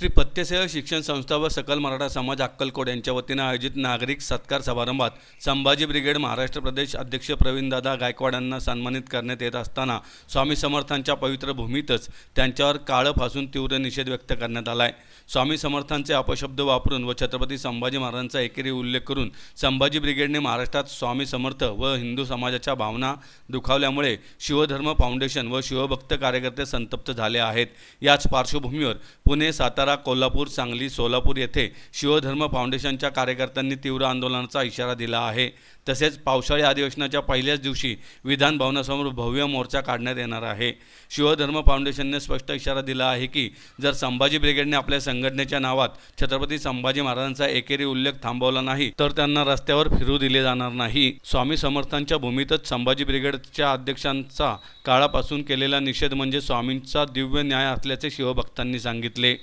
श्री पत्यसेवा शिक्षण संस्था व सकल मराठा समाज अक्कलकोट यांच्या वतीनं आयोजित नागरिक सत्कार समारंभात संभाजी ब्रिगेड महाराष्ट्र प्रदेश अध्यक्ष प्रवीणदादा गायकवाड यांना सन्मानित करण्यात येत असताना स्वामी समर्थांच्या पवित्र भूमीतच त्यांच्यावर काळं फासून तीव्र निषेध व्यक्त करण्यात आला आहे स्वामी समर्थांचे अपशब्द वापरून व छत्रपती संभाजी महाराजांचा एकेरी उल्लेख करून संभाजी ब्रिगेडने महाराष्ट्रात स्वामी समर्थ व हिंदू समाजाच्या भावना दुखावल्यामुळे शिवधर्म फाउंडेशन व शिवभक्त कार्यकर्ते संतप्त झाले आहेत. याच पार्श्वभूमीवर पुणे सातारा सातारा कोल्हापूर सांगली सोलापूर येथे शिवधर्म फाउंडेशनच्या कार्यकर्त्यांनी तीव्र आंदोलनाचा इशारा दिला आहे. तसेच पावसाळी अधिवेशनाच्या पहिल्याच दिवशी विधान भवनासमोर भव्य मोर्चा काढण्यात येणार आहे. शिवधर्म फाउंडेशनने स्पष्ट इशारा दिला आहे की जर संभाजी ब्रिगेडने आपल्या संघटनेच्या नावात छत्रपती संभाजी महाराजांचा एकेरी उल्लेख थांबवला नाही तर त्यांना रस्त्यावर फिरू दिले जाणार नाही. स्वामी समर्थांच्या भूमीतच संभाजी ब्रिगेडच्या अध्यक्षांचा काळापासून केलेला निषेध म्हणजे स्वामींचा दिव्य न्याय असल्याचे शिवभक्तांनी सांगितले.